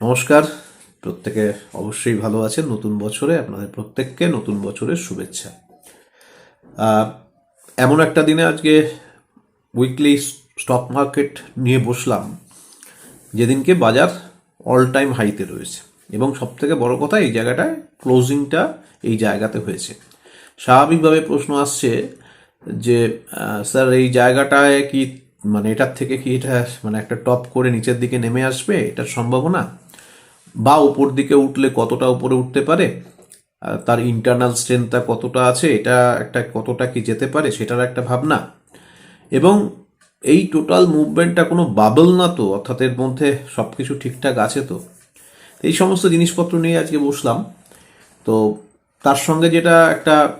নমস্কার। প্রত্যেকে অবশ্যই ভালো আছেন। নতুন বছরে আপনাদের প্রত্যেককে নতুন বছরের শুভেচ্ছা। এমন একটা দিনে আজকে উইকলি স্টক মার্কেট নিয়ে বসলাম, যেদিনকে বাজার অল টাইম হাইতে রয়েছে। এবং সব থেকে বড় কথা, এই জায়গাটায় ক্লোজিংটা এই জায়গাতে হয়েছে। স্বাভাবিকভাবে প্রশ্ন আসছে যে স্যার, এই জায়গাটায় কি মানে এটার থেকে কি এটা মানে একটা টপ করে নিচের দিকে নেমে আসবে? এটার সম্ভাবনা? বা উপর দিকে উঠলে কতটা উপরে উঠতে পারে? তার ইন্টারনাল স্ট্রেংথটা কতটা আছে? এটা একটা কতটা কি যেতে পারে? সেটার একটা ভাবনা। এবং এই টোটাল মুভমেন্টটা কোনো বাবল না তো, অর্থাৎ এর মধ্যে সব কিছু ঠিকঠাক আছে তো। এই সমস্ত জিনিসপত্র নিয়ে আজকে বসলাম। তো তার সঙ্গে যেটা একটা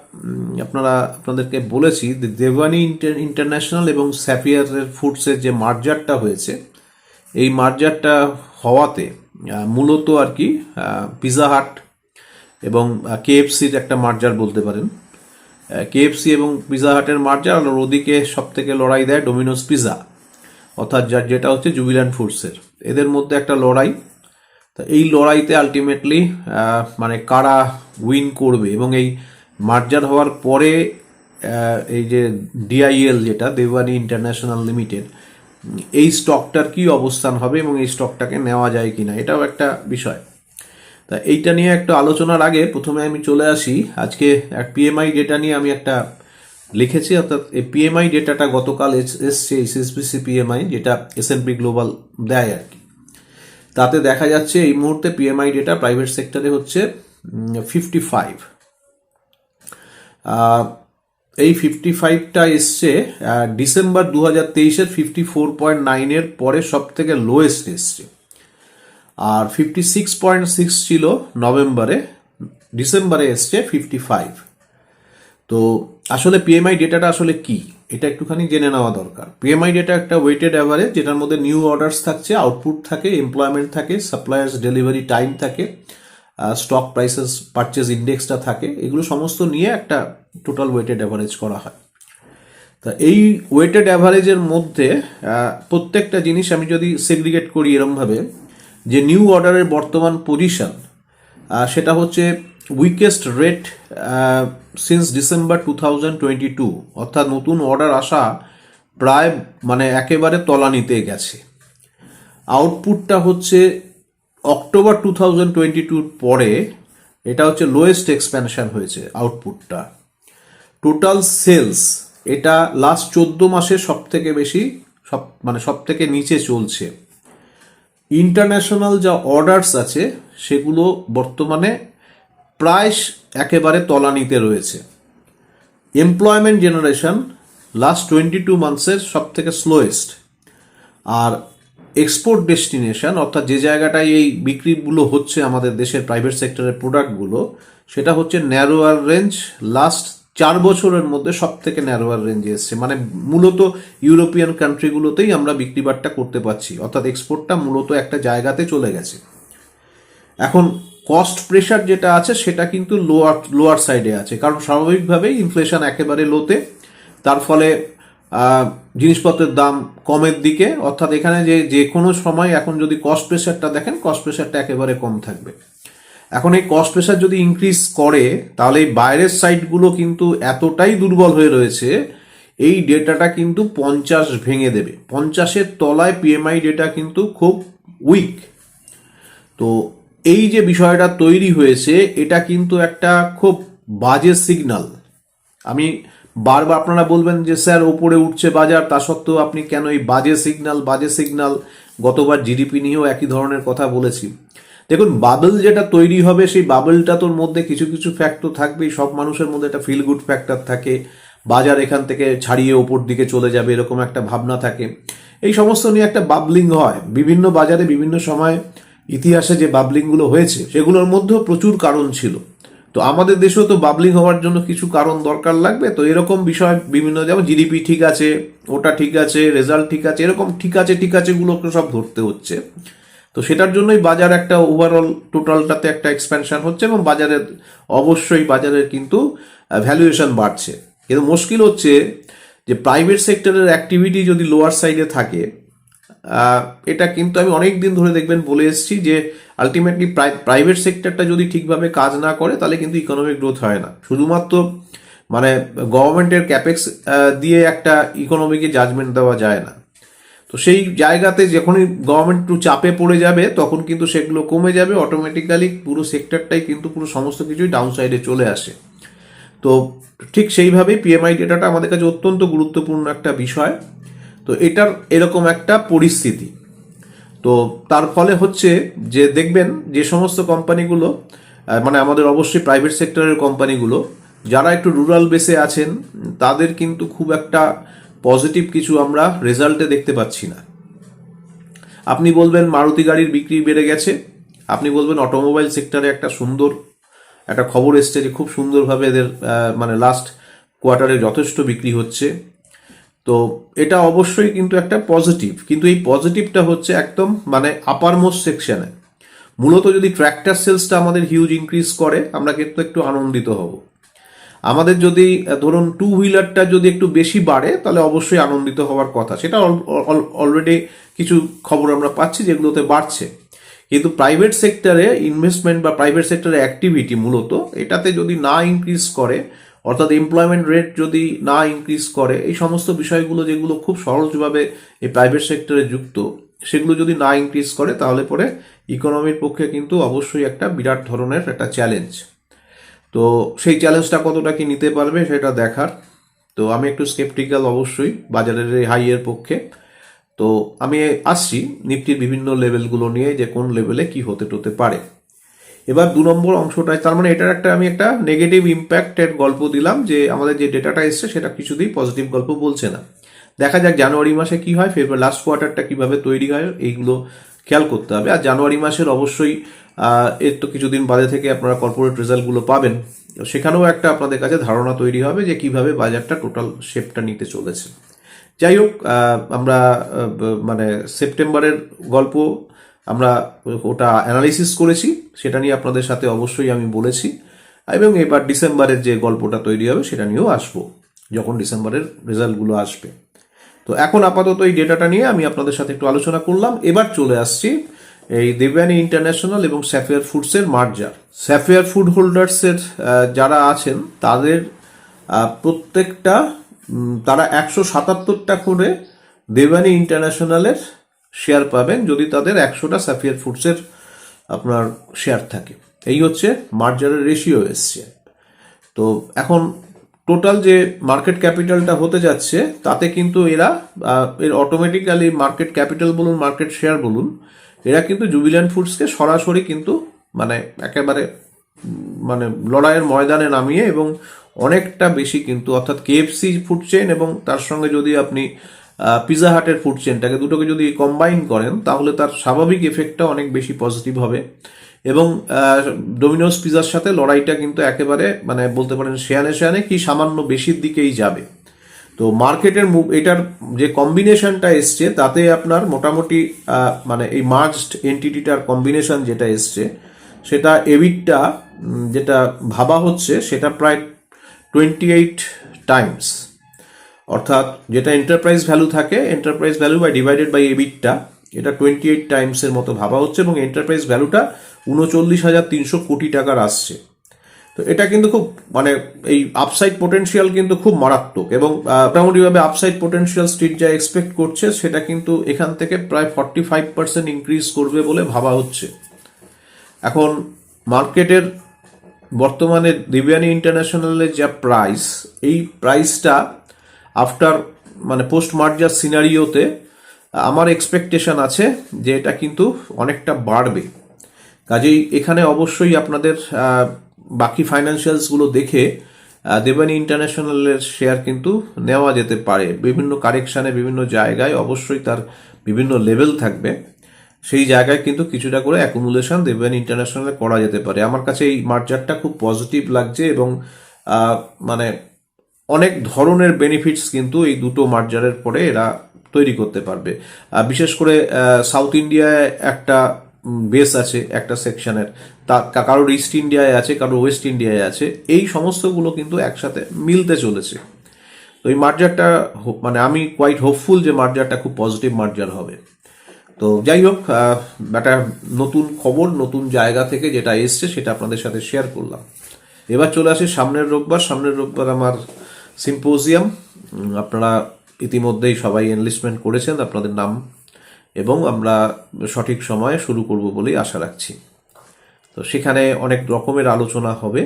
আপনারা, আপনাদেরকে বলেছি দেওয়ানি ইন্টার ইন্টারন্যাশনাল এবং স্যাফিয়ারের ফুডসের যে মার্জারটা হয়েছে, এই মার্জারটা হওয়াতে মূলত আর কি পিজা হাট এবং কেএফসির একটা মার্জার বলতে পারেন। কেএফসি এবং পিজা হাটের মার্জার আর ওদিকে সব থেকে লড়াই দেয় ডোমিনোস পিজা অর্থাৎ যার যেটা হচ্ছে জুবিল্যান্ড ফুডসের এদের মধ্যে একটা লড়াই। তা এই লড়াইতে আলটিমেটলি মানে কারা উইন করবে এবং এই মার্জার হওয়ার পরে এই যে ডিআইএল যেটা দেওয়ানি ইন্টারন্যাশনাল লিমিটেড এই স্টকটার কি অবস্থান হবে এবং এই স্টকটাকে নেওয়া যায় কিনা, এটাও একটা বিষয়। তা এইটা নিয়ে একটা আলোচনার আগে প্রথমে আমি চলে আসি। আজকে এক পিএমআই ডেটা নিয়ে আমি একটা লিখেছি, অর্থাৎ এই পিএমআই ডেটাটা গতকাল এস- এসছে এসএসবিসি পিএমআই যেটা এসএনপি গ্লোবাল দেয় আর কি। তাতে দেখা যাচ্ছে এই মুহূর্তে পিএমআই ডেটা প্রাইভেট সেক্টরে হচ্ছে ফিফটি ফাইভ এই ফিফটি ফাইভটা এসছে ডিসেম্বর দু হাজার তেইশের ফিফটি ফোর পয়েন্ট নাইনের পরে সব থেকে লোয়েস্ট এসছে। আর ফিফটি সিক্স পয়েন্ট সিক্স ছিল নভেম্বরে, ডিসেম্বরে এসছে ফিফটি ফাইভ তো আসলে পিএমআই ডেটাটা আসলে কি? এটা একটুখানি জেনে নেওয়া দরকার। পিএমআই ডেটা একটা ওয়েটেড অ্যাভারেজ যেটার মধ্যে নিউ অর্ডার্স থাকছে আউটপুট থাকে এমপ্লয়মেন্ট থাকে সাপ্লায়ার্স ডেলিভারি টাইম থাকে। স্টক প্রাইসেস পারচেজ ইন্ডেক্সটা থাকে, এগুলো সমস্ত নিয়ে একটা টোটাল ওয়েটেড অ্যাভারেজ করা হয়। তা এই ওয়েটেড অ্যাভারেজের মধ্যে প্রত্যেকটা জিনিস আমি যদি সেগ্রিগেট করি এরমভাবে, যে নিউ অর্ডারের বর্তমান পজিশন সেটা হচ্ছে weakest rate since December two thousand twenty two অর্থাৎ নতুন অর্ডার আসা প্রায় মানে একেবারে তলানিতে গেছে। আউটপুটটা হচ্ছে অক্টোবর টু থাউজেন্ড টোয়েন্টি টুর পরে এটা হচ্ছে লোয়েস্ট এক্সপ্যানশন হয়েছে আউটপুটটা টোটাল সেলস এটা লাস্ট চোদ্দ মাসে সব থেকে বেশি, সব মানে সব থেকে নিচে চলছে। ইন্টারন্যাশনাল যা অর্ডারস আছে, সেগুলো বর্তমানে প্রায় একেবারে তলানিতে রয়েছে। Employment generation last twenty two মান্থসের সব থেকে স্লোয়েস্ট আর এক্সপোর্ট ডেস্টিনেশন অর্থাৎ যে জায়গাটায় এই বিক্রিগুলো হচ্ছে আমাদের দেশের প্রাইভেট সেক্টরের প্রোডাক্টগুলো সেটা হচ্ছে ন্যারোয়ার রেঞ্জ লাস্ট চার বছরের মধ্যে সব থেকে ন্যারোয়ার রেঞ্জে এসছে। মানে মূলত ইউরোপিয়ান কান্ট্রিগুলোতেই আমরা বিক্রিবাট্টা করতে পারছি, অর্থাৎ এক্সপোর্টটা মূলত একটা জায়গাতে চলে গেছে। এখন কস্ট প্রেশার যেটা আছে, সেটা কিন্তু লোয়ার লোয়ার সাইডে আছে, কারণ স্বাভাবিকভাবেই ইনফ্লেশন একেবারে লোতে তার ফলে জিনিসপত্রের দাম কমের দিকে, অর্থাৎ এখানে যে যে কোনো সময় এখন যদি কস্ট প্রেশারটা দেখেন কস্ট প্রেশারটা একেবারে কম থাকবে। এখন এই কস্ট প্রেশার যদি ইনক্রিজ করে, তাহলে এই বাইরের সাইটগুলো কিন্তু এতটাই দুর্বল হয়ে রয়েছে, এই ডেটাটা কিন্তু পঞ্চাশ ভেঙে দেবে। পঞ্চাশের তলায় পিএমআই ডেটা কিন্তু খুব উইক তো এই যে বিষয়টা তৈরি হয়েছে, এটা কিন্তু একটা খুব বাজে সিগন্যাল আমি বারবার আপনারা বলবেন যে, স্যার, ওপরে উঠছে বাজার। তা সত্ত্বেও আপনি কেন এই বাজে সিগন্যাল বাজে সিগনাল, গতবার জিডিপি নিয়েও একই ধরনের কথা বলেছি। দেখুন, বাবল যেটা তৈরি হবে, সেই বাবলটা তোর মধ্যে কিছু কিছু ফ্যাক্টর থাকবেই। সব মানুষের মধ্যে একটা ফিল গুড ফ্যাক্টর থাকে। বাজার এখান থেকে ছাড়িয়ে ওপর দিকে চলে যাবে, এরকম একটা ভাবনা থাকে। এই সমস্ত নিয়ে একটা বাবলিং হয়। বিভিন্ন বাজারে বিভিন্ন সময় ইতিহাসে যে বাবলিংগুলো হয়েছে, সেগুলোর মধ্যেও প্রচুর কারণ ছিল। তো আমাদের দেশেও তো বাবলিং হওয়ার জন্য কিছু কারণ দরকার লাগবে। তো এরকম বিষয় বিভিন্ন, যেমন জিডিপি ঠিক আছে, ওটা ঠিক আছে রেজাল্ট ঠিক আছে, এরকম ঠিক আছে ঠিক আছে গুলোকে সব ধরতে হচ্ছে। তো সেটার জন্যই বাজার একটা ওভারঅল টোটালটাতে একটা এক্সপ্যানশন হচ্ছে এবং বাজারের, অবশ্যই বাজারের কিন্তু ভ্যালুয়েশন বাড়ছে। কিন্তু মুশকিল হচ্ছে যে প্রাইভেট সেক্টরের অ্যাক্টিভিটি যদি লোয়ার সাইডে থাকে এটা কিন্তু আমি অনেক দিন ধরে দেখবেন বলে এসেছি যে আলটিমেটলি প্রাইভেট সেক্টরটা যদি ঠিকভাবে কাজ না করে, তাহলে কিন্তু ইকোনমিক গ্রোথ হয় না। শুধুমাত্র মানে গভর্নমেন্টের ক্যাপেক্স দিয়ে একটা ইকোনমিকে জাজমেন্ট দেওয়া যায় না। তো সেই জায়গাতে যখনই গভর্নমেন্ট একটু চাপে পড়ে যাবে, তখন কিন্তু সেগুলো কমে যাবে অটোমেটিক্যালি পুরো সেক্টরটাই কিন্তু পুরো সমস্ত কিছুই ডাউন সাইডে চলে আসে। তো ঠিক সেইভাবেই পিএমআই ডেটাটা আমাদের কাছে অত্যন্ত গুরুত্বপূর্ণ একটা বিষয়। তো এটার এরকম একটা পরিস্থিতি। তো তার ফলে হচ্ছে যে দেখবেন যে সমস্ত কোম্পানিগুলো মানে আমাদের অবশ্যই প্রাইভেট সেক্টরের কোম্পানিগুলো, যারা একটু রুরাল বেসে আছেন, তাদের কিন্তু খুব একটা পজিটিভ কিছু আমরা রেজাল্টে দেখতে পাচ্ছি না। আপনি বলবেন মারুতি গাড়ির বিক্রি বেড়ে গেছে, আপনি বলবেন অটোমোবাইল সেক্টরে একটা সুন্দর, একটা খবর এসছে যে খুব সুন্দরভাবে এদের মানে লাস্ট কোয়ার্টারে যথেষ্ট বিক্রি হচ্ছে। তো এটা অবশ্যই কিন্তু একটা পজিটিভ কিন্তু এই পজিটিভটা হচ্ছে একদম মানে আপার মোস্ট সেকশনে মূলত যদি ট্র্যাক্টর সেলসটা আমাদের হিউজ ইনক্রিজ করে, আমরা কিন্তু একটু আনন্দিত হব। আমাদের যদি ধরুন টু হুইলারটা যদি একটু বেশি বাড়ে, তাহলে অবশ্যই আনন্দিত হওয়ার কথা। সেটা অলরেডি কিছু খবর আমরা পাচ্ছি যেগুলোতে বাড়ছে। কিন্তু প্রাইভেট সেক্টরে ইনভেস্টমেন্ট বা প্রাইভেট সেক্টরে অ্যাক্টিভিটি মূলত, এটাতে যদি না ইনক্রিজ করে অর্থাৎ এমপ্লয়মেন্ট রেট যদি না ইনক্রিজ করে, এই সমস্ত বিষয়গুলো যেগুলো খুব সহজভাবে এই প্রাইভেট সেক্টরে যুক্ত, সেগুলো যদি না ইনক্রিজ করে, তাহলে পরে ইকোনমির পক্ষে কিন্তু অবশ্যই একটা বিরাট ধরনের একটা চ্যালেঞ্জ তো সেই চ্যালেঞ্জটা কতটা কি নিতে পারবে সেটা দেখার। তো আমি একটু স্কেপটিক্যাল অবশ্যই, বাজারের এই হাইয়ের পক্ষে। তো আমি আসছি নিফটির বিভিন্ন লেভেলগুলো নিয়ে, যে কোন লেভেলে কি হতে টতে পারে। এবার দু নম্বর অংশটায়, তার মানে এটার একটা আমি একটা নেগেটিভ ইম্প্যাক্টের গল্প দিলাম যে আমাদের যে ডেটাটা এসছে সেটা কিছুতেই পজিটিভ গল্প বলছে না। দেখা যাক জানুয়ারি মাসে কি হয়, ফেব্রুয়ারি লাস্ট কোয়ার্টারটা কীভাবে তৈরি হয়, এইগুলো খেয়াল করতে হবে। আর জানুয়ারি মাসের অবশ্যই এর তো কিছুদিন বাদে থেকে আপনারা কর্পোরেট রেজাল্টগুলো পাবেন। সেখানেও একটা আপনাদের কাছে ধারণা তৈরি হবে যে কীভাবে বাজারটা টোটাল শেপটা নিতে চলেছে। যাই হোক আমরা মানে সেপ্টেম্বরের গল্প আমরা ওটা অ্যানালিসিস করেছি, সেটা নিয়ে আপনাদের সাথে অবশ্যই আমি বলেছি। এবং এবার ডিসেম্বরের যে গল্পটা তৈরি হবে, সেটা নিয়েও আসব, যখন ডিসেম্বরের রেজাল্টগুলো আসবে। তো এখন আপাতত এই ডেটাটা নিয়ে আমি আপনাদের সাথে একটু আলোচনা করলাম। এবার চলে আসছি এই দেবযানী ইন্টারন্যাশনাল এবং স্যাফিয়ার ফুডসের মার্জার স্যাফিয়ার ফুড হোল্ডার্সের যারা আছেন, তাদের প্রত্যেকটা তারা একশো সাতাত্তরটা করে দেবানি ইন্টারন্যাশনালের শেয়ার পাবেন যদি তাদের একশোটা সাফিয়ার ফুডসের আপনার শেয়ার থাকে। এই হচ্ছে মার্জারের রেশিও এসছে তো এখন টোটাল যে মার্কেট ক্যাপিটালটা হতে যাচ্ছে, তাতে কিন্তু এরা এর অটোমেটিক্যালি মার্কেট ক্যাপিটাল বলুন মার্কেট শেয়ার বলুন, এরা কিন্তু জুবিল্যান্ড ফুডসকে সরাসরি কিন্তু মানে একেবারে মানে লড়াইয়ের ময়দানে নামিয়ে এবং অনেকটা বেশি কিন্তু অর্থাৎ কেএফসি ফুড চেইন এবং তার সঙ্গে যদি আপনি পিজা হাটের ফুড চেনটাকে দুটোকে যদি কম্বাইন করেন, তাহলে তার স্বাভাবিক এফেক্টটা অনেক বেশি পজিটিভ হবে। এবং ডোমিনোস পিজার সাথে লড়াইটা কিন্তু একেবারে মানে বলতে পারেন শেয়ানে শেয়ানে কি সামান্য বেশির দিকেই যাবে। তো মার্কেটের মুভ এটার যে কম্বিনেশনটা এসছে, তাতে আপনার মোটামুটি মানে এই মার্জড এন্টিটিটার কম্বিনেশন যেটা এসছে, সেটা এবিটটা যেটা ভাবা হচ্ছে, সেটা প্রায় টোয়েন্টি এইট টাইমস অর্থাৎ যেটা এন্টারপ্রাইজ ভ্যালু থাকে enterprise value by divided by এবিটটা এটা টোয়েন্টি এইট টাইমসের মতো ভাবা হচ্ছে এবং এন্টারপ্রাইজ ভ্যালুটা উনচল্লিশ হাজার তিনশো কোটি টাকার আসছে। তো এটা কিন্তু খুব মানে এই আপসাইড পোটেনশিয়াল কিন্তু খুব মারাত্মক এবং মোটামুটিভাবে আপসাইড পোটেনশিয়াল স্ট্রিট যা এক্সপেক্ট করছে, সেটা কিন্তু এখান থেকে প্রায় ফর্টি ফাইভ পার্সেন্ট ইনক্রিজ করবে বলে ভাবা হচ্ছে। এখন মার্কেটের বর্তমানে দিব্যানি ইন্টারন্যাশনালের যা প্রাইস এই প্রাইসটা আফটার মানে পোস্ট মার্জার সিনারিওতে আমার এক্সপেকটেশন আছে যে এটা কিন্তু অনেকটা বাড়বে। কাজেই এখানে অবশ্যই আপনাদের বাকি ফাইন্যান্সিয়ালসগুলো দেখে দেবানি ইন্টারন্যাশনালের শেয়ার কিন্তু নেওয়া যেতে পারে। বিভিন্ন কারেকশানে বিভিন্ন জায়গায় অবশ্যই তার বিভিন্ন লেভেল থাকবে। সেই জায়গায় কিন্তু কিছুটা করে অ্যাকুমুলেশন দেবেন ইন্টারন্যাশনালে করা যেতে পারে। আমার কাছে এই মার্জারটা খুব পজিটিভ লাগছে এবং মানে অনেক ধরনের বেনিফিটস কিন্তু এই দুটো মার্জারের পরে এরা তৈরি করতে পারবে। বিশেষ করে সাউথ ইন্ডিয়ায় একটা বেস আছে একটা সেকশনের তা কারোর ইস্ট ইন্ডিয়ায় আছে, কারোর ওয়েস্ট ইন্ডিয়ায় আছে। এই সমস্তগুলো কিন্তু একসাথে মিলতে চলেছে। তো এই মার্জারটা মানে আমি কোয়াইট হোপফুল যে মার্জারটা খুব পজিটিভ মার্জার হবে। তো যাই হোক একটা নতুন খবর, নতুন জায়গা থেকে যেটা এসছে সেটা আপনাদের সাথে শেয়ার করলাম। এবার চলে আসি সামনের রোববার। সামনের রোববার আমার সিম্পোজিয়াম আপনারা ইতিমধ্যেই সবাই এনলিস্টমেন্ট করেছেন, আপনাদের নাম, এবং আমরা সঠিক সময়ে শুরু করব বলেই আশা রাখছি। তো সেখানে অনেক রকমের আলোচনা হবে,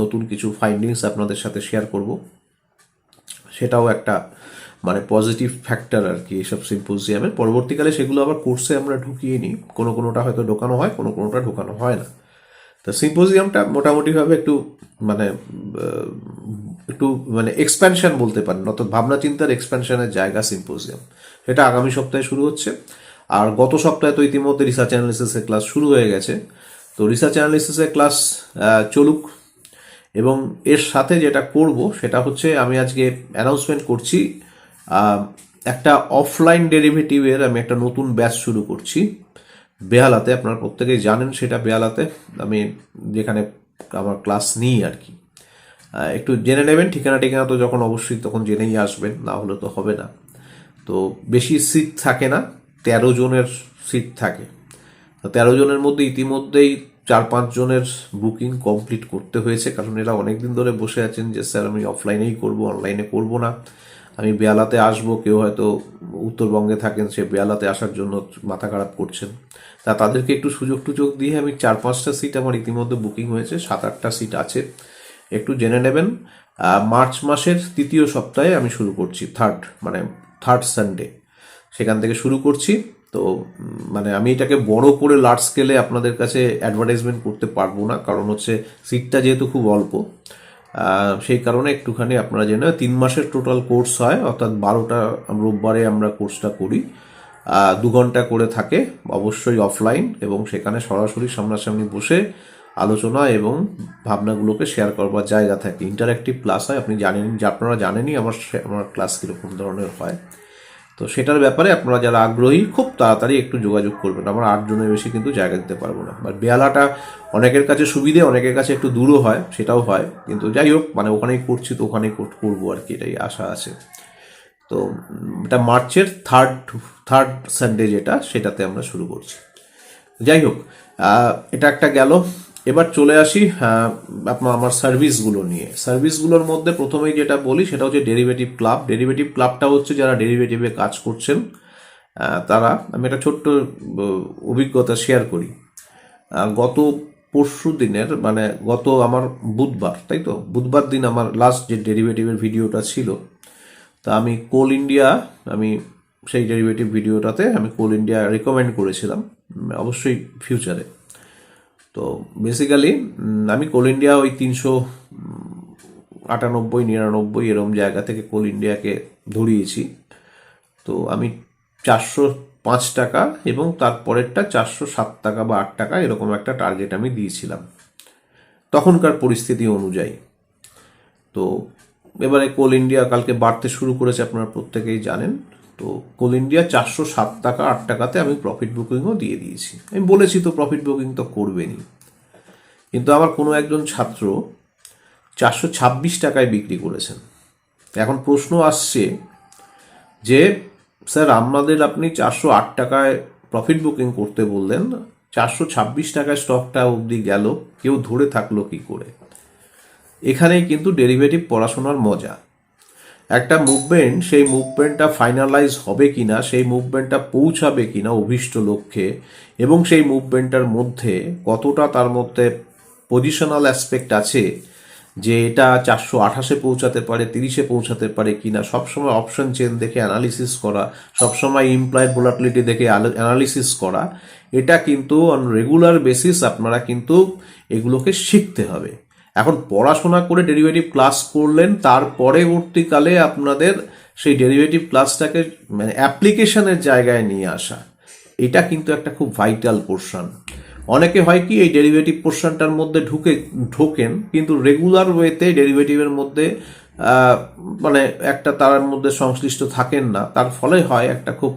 নতুন কিছু ফাইন্ডিংস আপনাদের সাথে শেয়ার করব। সেটাও একটা মানে পজিটিভ ফ্যাক্টর আর কি এইসব সিম্পোজিয়ামের পরবর্তীকালে সেগুলো আবার কোর্সে আমরা ঢুকিয়ে নিই। কোনো কোনোটা হয়তো ঢোকানো হয়, কোনো কোনোটা ঢোকানো হয় না। তো সিম্পোজিয়ামটা মোটামুটিভাবে একটু মানে একটু মানে এক্সপ্যানশন বলতে পারেন অর্থাৎ ভাবনা চিন্তার এক্সপ্যানশনের জায়গা সিম্পোজিয়াম সেটা আগামী সপ্তাহে শুরু হচ্ছে। আর গত সপ্তাহে তো ইতিমধ্যে রিসার্চ অ্যানালিসিসের ক্লাস শুরু হয়ে গেছে। তো রিসার্চ অ্যানালিসিসের ক্লাস চলুক। এবং এর সাথে যেটা করব, সেটা হচ্ছে আমি আজকে অ্যানাউন্সমেন্ট করছি একটা অফলাইন ডেরিভেটিভের আমি একটা নতুন ব্যাচ শুরু করছি। বেহালাতে, আপনারা প্রত্যেকেই জানেন সেটা বেহালাতে। আমি যেখানে আমার ক্লাস নিই আর কি। একটু জেনে নেবেন, ঠিকানা ঠিকানা তো যখন অবশ্যই তখন জেনেই আসবেন, না হলে তো হবে না। তো বেশি সিট থাকে না, তেরো জনের সিট থাকে। তেরো জনের মধ্যে ইতিমধ্যেই চার পাঁচ জনের বুকিং কমপ্লিট করতে হয়েছে, কারণ এরা অনেক দিন ধরে বসে আছেন যে, স্যার, আমি অফলাইনেই করব অনলাইনে করব না। আমি বেয়ালাতে আসব, কেউ হয়তো উত্তরবঙ্গে থাকেন, সে বেয়ালাতে আসার জন্য মাথা খারাপ করছেন। তা তাদেরকে একটু সুযোগ টুযোগ দিয়ে আমি চার পাঁচটা সিট আমার ইতিমধ্যে বুকিং হয়েছে, সাত আটটা সিট আছে। একটু জেনে নেবেন মার্চ মাসের তৃতীয় সপ্তাহে আমি শুরু করছি থার্ড মানে থার্ড সানডে সেখান থেকে শুরু করছি, তো মানে আমি এটাকে বড় করে লার্জ স্কেলে আপনাদের কাছে অ্যাডভার্টাইজমেন্ট করতে পারব না, কারণ হচ্ছে সিটটা যেহেতু খুব অল্প সেই কারণে একটুখানি আপনারা জেনে তিন মাসের টোটাল কোর্স হয়, অর্থাৎ বারোটা, রোববারে আমরা কোর্সটা করি। দু ঘণ্টা করে থাকে, অবশ্যই অফলাইন এবং সেখানে সরাসরি সামনাসামনি বসে আলোচনা এবং ভাবনাগুলোকে শেয়ার করবার জায়গা থাকে। ইন্টারাক্টিভ ক্লাস হয়, আপনি জানেন, আপনারা জানেনই আমার আমার ক্লাস কীরকম ধরনের হয়। তো সেটার ব্যাপারে আপনারা যারা আগ্রহী, খুব তাড়াতাড়ি একটু যোগাযোগ করবেন। আমরা আটজনের বেশি কিন্তু জায়গা দিতে পারব না। আর বেহালাটা অনেকের কাছে সুবিধে, অনেকের কাছে একটু দূরও হয়, সেটাও হয়। কিন্তু যাই হোক মানে ওখানেই করছি তো ওখানেই কর- করব আর কি, এটাই আশা আছে। তো এটা মার্চের থার্ড থার্ড সানডে যেটা, সেটাতে আমরা শুরু করছি। যাই হোক এটা একটা গেল। এবার চলে আসি আপনার, আমার সার্ভিসগুলো নিয়ে। সার্ভিসগুলোর মধ্যে প্রথমেই যেটা বলি, সেটা হচ্ছে ডেরিভেটিভ ক্লাব ডেরিভেটিভ ক্লাবটা হচ্ছে যারা ডেরিভেটিভে কাজ করছেন তারা, আমি একটা ছোট্ট অভিজ্ঞতা শেয়ার করি। গত পরশু দিনের মানে গত আমার বুধবার, তাই তো? বুধবার দিন আমার লাস্ট যে ডেরিভেটিভের ভিডিওটা ছিল, তা আমি কোল ইন্ডিয়া, আমি সেই ডেরিভেটিভ ভিডিওটাতে আমি কোল ইন্ডিয়া রেকমেন্ড করেছিলাম অবশ্যই ফিউচারে তো বেসিক্যালি আমি কোল ইন্ডিয়া ওই তিনশো আটানব্বই, নিরানব্বই এরম জায়গা থেকে কোল ইন্ডিয়াকে ধরিয়েছি। তো আমি চারশো পাঁচ টাকা এবং তারপরেরটা চারশো সাত টাকা বা আট টাকা এরকম একটা টার্গেট আমি দিয়েছিলাম। তখনকার পরিস্থিতি অনুযায়ী। তো এবারে কোল ইন্ডিয়া কালকে বাড়তে শুরু করেছে, আপনারা প্রত্যেকেই জানেন। তো কোল ইন্ডিয়া চারশো সাত টাকা, আট টাকাতে আমি প্রফিট বুকিংও দিয়ে দিয়েছি। আমি বলেছি তো প্রফিট বুকিং তো করবেনই। কিন্তু আমার কোনো একজন ছাত্র চারশো ছাব্বিশ টাকায় বিক্রি করেছেন। এখন প্রশ্ন আসছে যে, স্যার, আমাদের আপনি চারশো আট টাকায় প্রফিট বুকিং করতে বললেন, চারশো ছাব্বিশ টাকায় স্টকটা অবধি গেল, কেউ ধরে থাকল কি করে? এখানেই কিন্তু ডেরিভেটিভ পড়াশোনার মজা। একটা মুভমেন্ট সেই মুভমেন্টটা ফাইনালাইজ হবে কিনা, সেই মুভমেন্টটা পৌঁছাবে কিনা অভীষ্ট লক্ষ্যে, এবং সেই মুভমেন্টটার মধ্যে কতটা তার মধ্যে পজিশনাল অ্যাসপেক্ট আছে, যে এটা চারশো আঠাশে পৌঁছাতে পারে, তিরিশে পৌঁছাতে পারে কিনা, সবসময় অপশন চেন দেখে অ্যানালিসিস করা, সবসময় ইমপ্লয়েড ভোলাটিলিটি দেখে অ্যানালিসিস করা, এটা কিন্তু অন রেগুলার বেসিস আপনারা কিন্তু এগুলোকে শিখতে হবে। এখন পড়াশোনা করে ডেরিভেটিভ ক্লাস করলেন তার পরবর্তীকালে আপনাদের সেই ডেরিভেটিভ ক্লাসটাকে মানে অ্যাপ্লিকেশনের জায়গায় নিয়ে আসা। এটা কিন্তু একটা খুব ভাইটাল পোর্শন অনেকে হয় কি, এই ডেরিভেটিভ পোর্শনটার মধ্যে ঢুকে, ঢোকেন, কিন্তু রেগুলার ওয়েতে ডেরিভেটিভের মধ্যে মানে একটা তার মধ্যে সংশ্লিষ্ট থাকেন না। তার ফলে হয় একটা খুব,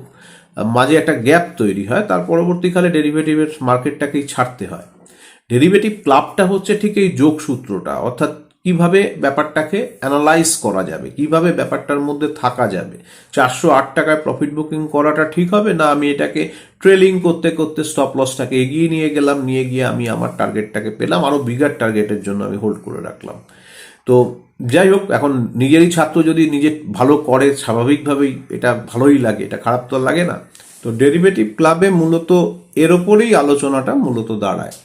মাঝে একটা গ্যাপ তৈরি হয়, তার পরবর্তীকালে ডেরিভেটিভের মার্কেটটাকেই ছাড়তে হয়। ডেরিভেটিভ ক্লাবটা হচ্ছে ঠিক এই যোগসূত্রটা, অর্থাৎ কীভাবে ব্যাপারটাকে অ্যানালাইজ করা যাবে, কীভাবে ব্যাপারটার মধ্যে থাকা যাবে। চারশো আট টাকায় প্রফিট বুকিং করাটা ঠিক হবে না আমি এটাকে ট্রেলিং করতে করতে স্টপ লসটাকে এগিয়ে নিয়ে গেলাম, নিয়ে গিয়ে আমি আমার টার্গেটটাকে পেলাম আরও বিগার টার্গেটের জন্য আমি হোল্ড করে রাখলাম। তো যাই হোক, এখন নিজেরই ছাত্র যদি নিজে ভালো করে স্বাভাবিকভাবেই এটা ভালোই লাগে, এটা খারাপ তো লাগে না। তো ডেরিভেটিভ ক্লাবে মূলত এর ওপরেই আলোচনাটা মূলত দাঁড়ায়।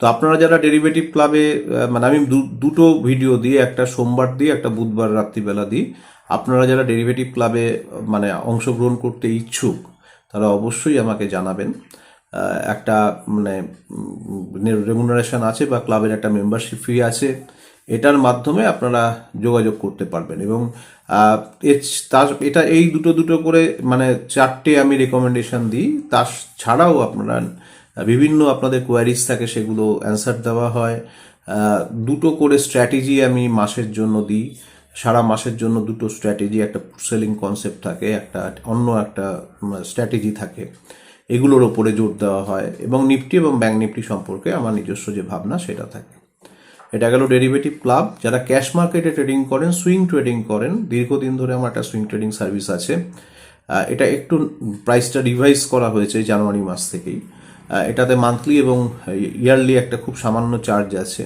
তো আপনারা যারা ডেরিভেটিভ ক্লাবে মানে আমি দুটো ভিডিও দিয়ে একটা সোমবার দিয়ে একটা বুধবার রাত্রিবেলা দিই। আপনারা যারা ডেরিভেটিভ ক্লাবে মানে অংশগ্রহণ করতে ইচ্ছুক, তারা অবশ্যই আমাকে জানাবেন। একটা মানে রেমুনারেশন আছে বা ক্লাবের একটা মেম্বারশিপ ফি আছে, এটার মাধ্যমে আপনারা যোগাযোগ করতে পারবেন। এবং তার, এটা, এই দুটো দুটো করে মানে চারটে আমি রেকমেন্ডেশন দিই। তার ছাড়াও আপনারা বিভিন্ন আপনাদের কোয়ারিজ থাকে, সেগুলো অ্যান্সার দেওয়া হয়। দুটো করে স্ট্র্যাটেজি আমি মাসের জন্য দিই। সারা মাসের জন্য দুটো স্ট্র্যাটেজি একটা সেলিং কনসেপ্ট থাকে, একটা অন্য একটা স্ট্র্যাটেজি থাকে। এগুলোর ওপরে জোর দেওয়া হয় এবং নিফটি এবং ব্যাংক নিফটি সম্পর্কে আমার নিজস্ব যে ভাবনা, সেটা থাকে। এটা গেল ডেরিভেটিভ ক্লাব যারা ক্যাশ মার্কেটে ট্রেডিং করেন সুইং ট্রেডিং করেন, দীর্ঘদিন ধরে আমার একটা সুইং ট্রেডিং সার্ভিস আছে। এটা একটু প্রাইসটা রিভাইজ করা হয়েছে জানুয়ারি মাস থেকেই। এটাতে মান্থলি এবং ইয়ারলি একটা খুব সামান্য চার্জ আছে।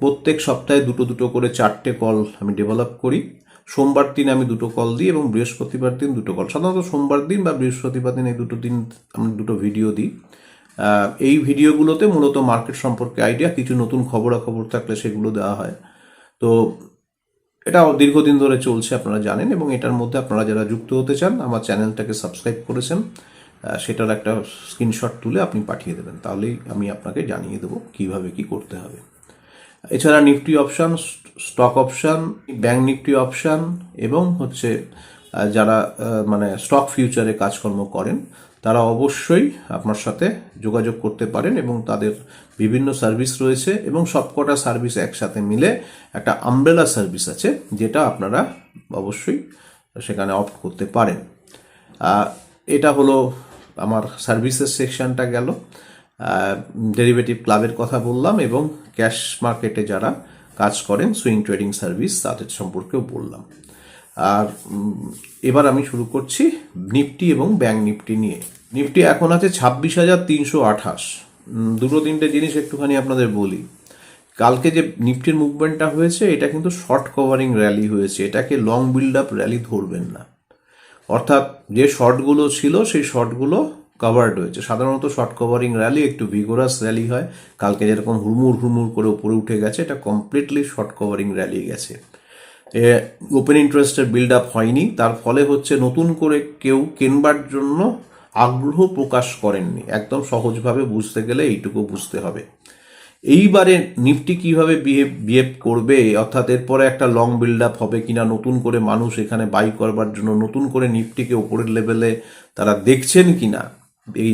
প্রত্যেক সপ্তাহে দুটো দুটো করে চারটে কল আমি ডেভেলপ করি। সোমবার দিন আমি দুটো কল দিই এবং বৃহস্পতিবার দিন দুটো কল সাধারণত সোমবার দিন বা বৃহস্পতিবার দিন এই দুটো দিন আমি দুটো ভিডিও দিই। এই ভিডিওগুলোতে মূলত মার্কেট সম্পর্কে আইডিয়া কিছু নতুন খবরাখবর থাকলে সেগুলো দেওয়া হয়। তো এটা দীর্ঘদিন ধরে চলছে, আপনারা জানেন, এবং এটার মধ্যে আপনারা যারা যুক্ত হতে চান, আমার চ্যানেলটাকে সাবস্ক্রাইব করেছেন। সেটার একটা স্ক্রিনশট তুলে আপনি পাঠিয়ে দেবেন। তাহলেই আমি আপনাকে জানিয়ে দেবো কীভাবে কি করতে হবে। এছাড়া Nifty option, stock option, bank Nifty option এবং হচ্ছে যারা মানে স্টক ফিউচারে কাজকর্ম করেন, তারা অবশ্যই আপনার সাথে যোগাযোগ করতে পারেন এবং তাদের বিভিন্ন সার্ভিস রয়েছে এবং সবকটা সার্ভিস একসাথে মিলে একটা আমব্রেলা সার্ভিস আছে, যেটা আপনারা অবশ্যই সেখানে অপ্ট করতে পারেন। এটা হলো আমার সার্ভিসের সেকশনটা গেল। ডেরিভেটিভ ক্লাবের কথা বললাম এবং ক্যাশ মার্কেটে যারা কাজ করেন, সুইং ট্রেডিং সার্ভিস, তাদের সম্পর্কেও বললাম। আর এবার আমি শুরু করছি নিফটি এবং ব্যাংক নিফটি নিয়ে। নিফটি এখন আছে ছাব্বিশ হাজার তিনশো আঠাশ। দুটো তিনটে জিনিস একটুখানি আপনাদের বলি। কালকে যে নিফটির মুভমেন্টটা হয়েছে, এটা কিন্তু শর্ট কভারিং র্যালি হয়েছে। এটাকে লং বিল্ড আপ র্যালি ধরবেন না। অর্থাৎ যে শর্টগুলো ছিল, সেই শর্টগুলো কভার্ড হয়েছে সাধারণত শর্ট কভারিং র্যালি একটু ভিগোরাস র্যালি হয়। কালকে যেরকম হুড়মুড় হুড়মুড় করে উপরে উঠে গেছে, এটা কমপ্লিটলি শর্ট কভারিং র্যালি গেছে। ওপেন ইন্টারেস্টের বিল্ড আপ হয়নি। তার ফলে হচ্ছে নতুন করে কেউ কেনবার জন্য আগ্রহ প্রকাশ করেননি। একদম সহজভাবে বুঝতে গেলে এইটুকু বুঝতে হবে। এইবারে নিফটি কীভাবে বিহেভ বিহেভ করবে, অর্থাৎ এরপরে একটা লং বিল্ড আপ হবে কিনা, নতুন করে মানুষ এখানে বাই করবার জন্য, নতুন করে নিফটিকে ওপরের লেভেলে তারা দেখছেন কিনা, এই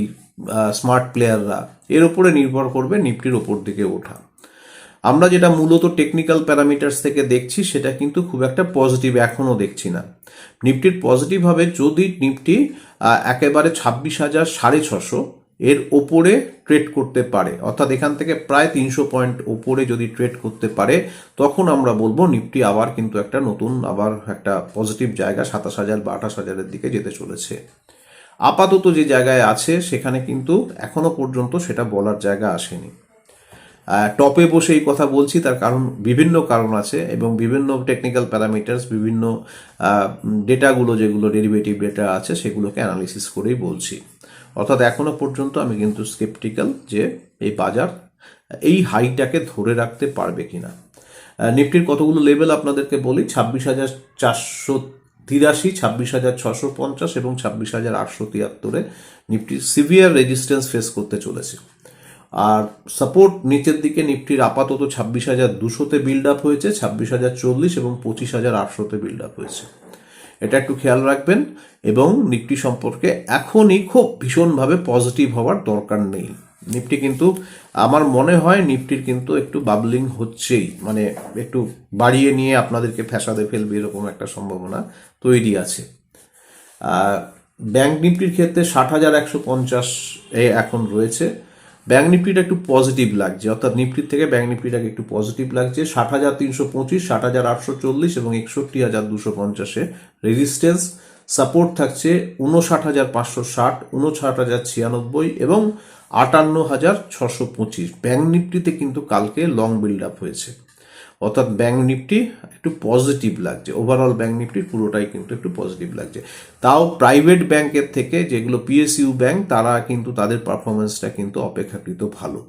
স্মার্ট প্লেয়াররা এর উপরে নির্ভর করবে নিফটির ওপর দিকে ওঠা। আমরা যেটা মূলত টেকনিক্যাল প্যারামিটার্স থেকে দেখছি, সেটা কিন্তু খুব একটা পজিটিভ এখনও দেখছি না। নিফটির পজিটিভ হবে যদি নিফটি একেবারে ছাব্বিশ হাজার সাড়ে ছশো এর ওপরে ট্রেড করতে পারে। অর্থাৎ এখান থেকে প্রায় তিনশো পয়েন্ট ওপরে যদি ট্রেড করতে পারে, তখন আমরা বলব নিফটি আবার কিন্তু একটা নতুন, আবার একটা পজিটিভ জায়গা, সাতাশ হাজার বা আঠাশ হাজারের দিকে যেতে চলেছে। আপাতত যে জায়গায় আছে, সেখানে কিন্তু এখনও পর্যন্ত সেটা বলার জায়গা আসেনি। টপে বসে এই কথা বলছি, তার কারণ বিভিন্ন কারণ আছে এবং বিভিন্ন টেকনিক্যাল প্যারামিটার্স বিভিন্ন ডেটাগুলো যেগুলো ডেরিভেটিভ ডেটা আছে, সেগুলোকে অ্যানালিসিস করেই বলছি। অর্থাৎ এখনও পর্যন্ত আমি কিন্তু স্কেপটিক্যাল যে এই বাজার, এই হাইটাকে ধরে রাখতে পারবে কিনা। নিফটির কতগুলো লেভেল আপনাদেরকে বলি? ছাব্বিশ হাজার চারশো তিরাশি, ছাব্বিশ হাজার ছশো পঞ্চাশ এবং ছাব্বিশ হাজার আটশো তিয়াত্তরে নিফটি সিভিয়ার রেজিস্ট্যান্স ফেস করতে চলেছে। আর সাপোর্ট নিচের দিকে নিফটির আপাতত ছাব্বিশ হাজার দুশোতে বিল্ড আপ হয়েছে, ছাব্বিশ হাজার চল্লিশ এবং পঁচিশ হাজার আটশোতে বিল্ড আপ হয়েছে। এটা একটু খেয়াল রাখবেন এবং নিফটি সম্পর্কে এখনই খুব ভীষণভাবে পজিটিভ হওয়ার দরকার নেই। নিফটি কিন্তু আমার মনে হয় নিফটির কিন্তু একটু বাবলিং হচ্ছেই। মানে একটু বাড়িয়ে নিয়ে আপনাদেরকে ফ্যাসাদে ফেলবে এরকম একটা সম্ভাবনা তৈরি আছে। ব্যাংক নিফটির ক্ষেত্রে ষাট হাজার একশো পঞ্চাশ এ এখন রয়েছে। ব্যাঙ্ক নিফটিটা একটু পজিটিভ লাগছে। অর্থাৎ নিফটির থেকে ব্যাঙ্ক নিফটিটাকে একটু পজিটিভ লাগছে। ষাট হাজার তিনশো পঁচিশ, ষাট হাজার আটশো চল্লিশ এবং একষট্টি হাজার দুশো পঞ্চাশে রেজিস্টেন্স সাপোর্ট থাকছে উনষাট হাজার পাঁচশো ষাট উনষাট হাজার ছিয়ানব্বই এবং আটান্ন হাজার ছশো পঁচিশ। ব্যাঙ্ক নিফটিতে কিন্তু কালকে লং বিল্ড আপ হয়েছে। অর্থাৎ ব্যাঙ্ক নিফটি একটু পজিটিভ লাগছে। ওভারঅল ব্যাঙ্ক নিফটি পুরোটাই কিন্তু একটু পজিটিভ লাগছে। তাও প্রাইভেট ব্যাংকের থেকে যেগুলো পিএসইউ ব্যাংক তারা কিন্তু তাদের পারফরমেন্সটা কিন্তু অপেক্ষাকৃত ভালো।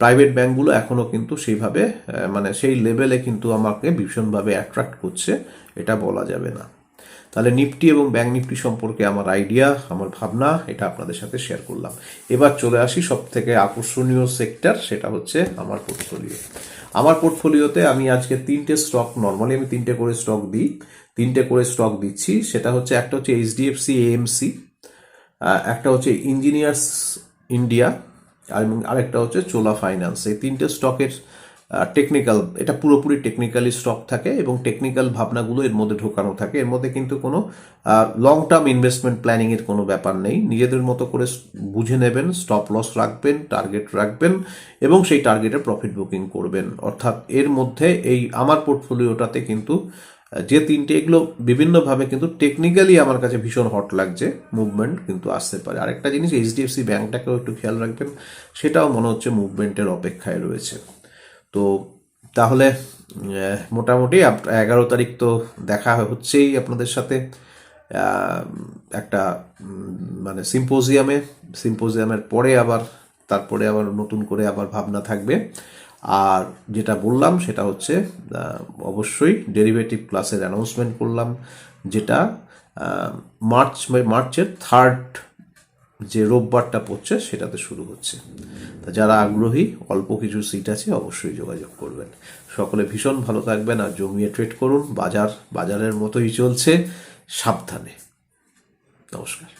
প্রাইভেট ব্যাংকগুলো এখনও কিন্তু সেইভাবে মানে সেই লেভেলে কিন্তু আমাকে ভীষণভাবে অ্যাট্রাক্ট করছে, এটা বলা যাবে না। তাহলে নিফটি এবং ব্যাঙ্ক নিফটি সম্পর্কে আমার আইডিয়া আমার ভাবনা, এটা আপনাদের সাথে শেয়ার করলাম। এবার চলে আসি সব থেকে আকর্ষণীয় সেক্টর সেটা হচ্ছে আমার পোর্টফোলিও আমার পোর্টফোলিওতে আমি আজকে তিনটে স্টক নর্মালি আমি তিনটে করে স্টক দিই। তিনটে করে স্টক দিচ্ছি। সেটা হচ্ছে একটা হচ্ছে এইচডিএফসি এএমসি একটা হচ্ছে ইঞ্জিনিয়ার্স ইন্ডিয়া আর আরেকটা হচ্ছে চোলা ফাইন্যান্স এই তিনটে স্টকের টেকনিক্যাল এটা পুরোপুরি টেকনিক্যালি স্টক থাকে এবং টেকনিক্যাল ভাবনাগুলো এর মধ্যে ঢোকানো থাকে। এর মধ্যে কিন্তু কোনো লং টার্ম ইনভেস্টমেন্ট প্ল্যানিং এর কোনো ব্যাপার নেই। নিজেদের মতো করে বুঝে নেবেন স্টপ লস রাখবেন টার্গেট রাখবেন এবং সেই টার্গেটে প্রফিট বুকিং করবেন। অর্থাৎ এর মধ্যে এই আমার পোর্টফোলিওটাতে কিন্তু যে তিনটে, এগুলো বিভিন্নভাবে কিন্তু টেকনিক্যালি আমার কাছে ভীষণ হট লাগছে। মুভমেন্ট কিন্তু আসতে পারে। আরেকটা জিনিস এইচডিএফসি ব্যাংকটাকেও একটু খেয়াল রাখবেন, সেটাও মনে হচ্ছে মুভমেন্টের অপেক্ষায় রয়েছে। তো তাহলে মোটামুটি এগারো তারিখ তো দেখা হচ্ছেই আপনাদের সাথে। একটা মানে সিম্পোজিয়ামে, সিম্পোজিয়ামের পরে আবার, তারপরে আবার নতুন করে আবার ভাবনা থাকবে। আর যেটা বললাম সেটা হচ্ছে অবশ্যই ডেরিভেটিভ ক্লাসের অ্যানাউন্সমেন্ট করলাম, যেটা মার্চ মার্চের থার্ড যে রোববারটা পড়ছে সেটাতে শুরু হচ্ছে। তা যারা আগ্রহী, অল্প কিছু সিট আছে অবশ্যই যোগাযোগ করবেন। সকলে ভীষণ ভালো থাকবেন আর জমিয়ে ট্রেড করুন। বাজার, বাজারের মতোই চলছে। সাবধানে। নমস্কার।